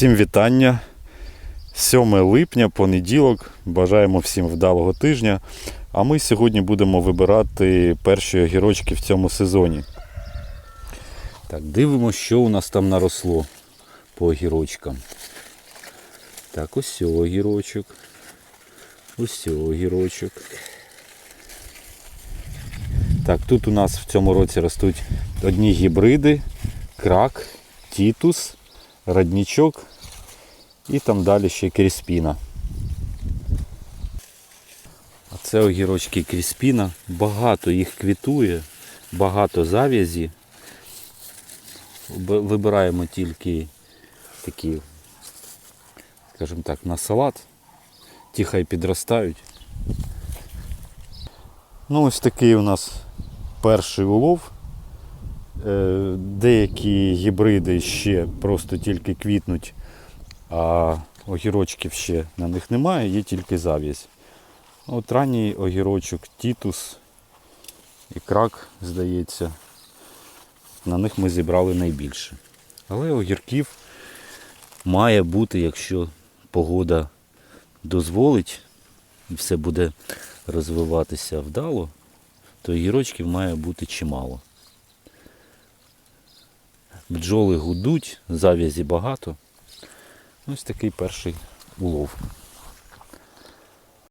Всім вітання. 7 липня, понеділок. Бажаємо всім вдалого тижня. А ми сьогодні будемо вибирати перші огірочки в цьому сезоні. Так, дивимося, що у нас там наросло по огірочкам. Так, ось огірочок. Ось огірочок. Так, тут у нас в цьому році ростуть одні гібриди, крак, тітус, роднічок і там далі ще кріспіна. А це огірочки кріспіна. Багато їх квітує, багато зав'язі. Вибираємо тільки такі, скажімо так, на салат. Ті хай підростають. Ну, ось такий у нас перший улов. Е, Деякі гібриди ще просто тільки квітнуть, а огірочків ще на них немає, є тільки зав'язь. От ранній огірочок, тітус і крак, здається, на них ми зібрали найбільше. Але огірків має бути, якщо погода дозволить, і все буде розвиватися вдало, то огірочків має бути чимало. Бджоли гудуть, зав'язі багато. Ось такий перший улов.